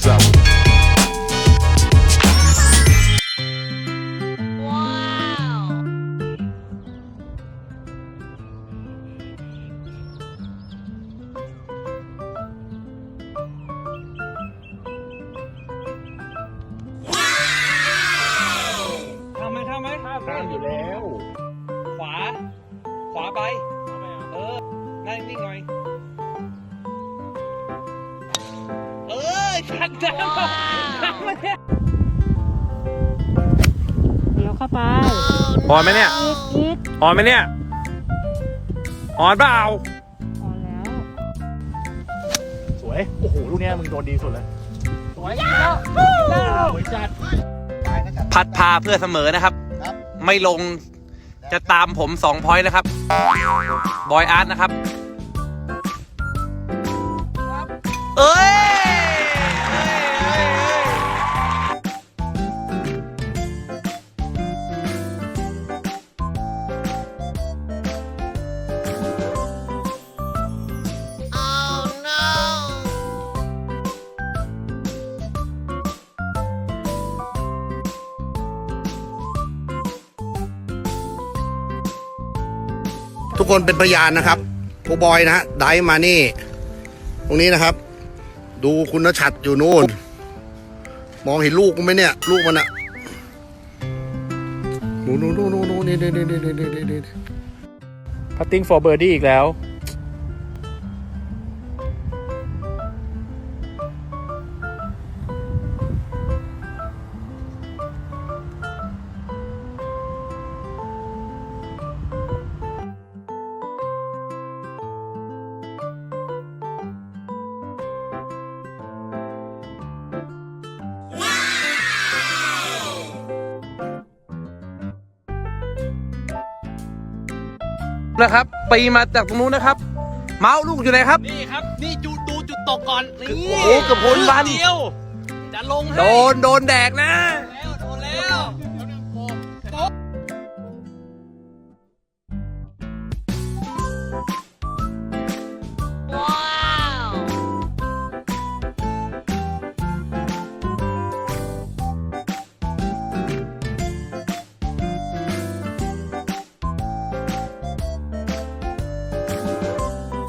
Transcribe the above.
this out. ทำไหมทำไหมข้ามอยู่แล้ว ขวา ขวาไป ชักน้ำน้ำมาเนี่ยเดี๋ยวเข้าไปอ่อนไหมเนี่ย อีกอีกอ่อนไหมเนี่ยอ่อนเปล่าอ่อนแล้ว สวย โอ้โห ลูกเนี้ยมึงโดนดีสุดเลย สวยแล้วสวยจัด พัดพาเพื่อเสมอนะครับ ไม่ลงจะตามผมสองพอยต์นะครับ บอยอาร์ตนะครับ เอ้ย ทุกคนเป็นพยานนะครับผู้บอยนะฮะไดมานี่ ตรงนี้นะครับ ดูคุณชัดอยู่นู่น มองเห็นลูกกูไหมเนี่ย ลูกมันอะนู่นนู่นนู่นนู่นนี่นี่นี่นี่นี่นี่นี่พัตติ้ง for birdie อีกแล้ว นะครับปีมาจากตรงนู้นนะครับ เมาส์ลูกอยู่ไหนครับ นี่ครับ นี่จุดดูจุดตกก่อน นี่โอ้โหเกือบพ้นวันเดียว จะลงให้ โดนโดนแดกนะแล้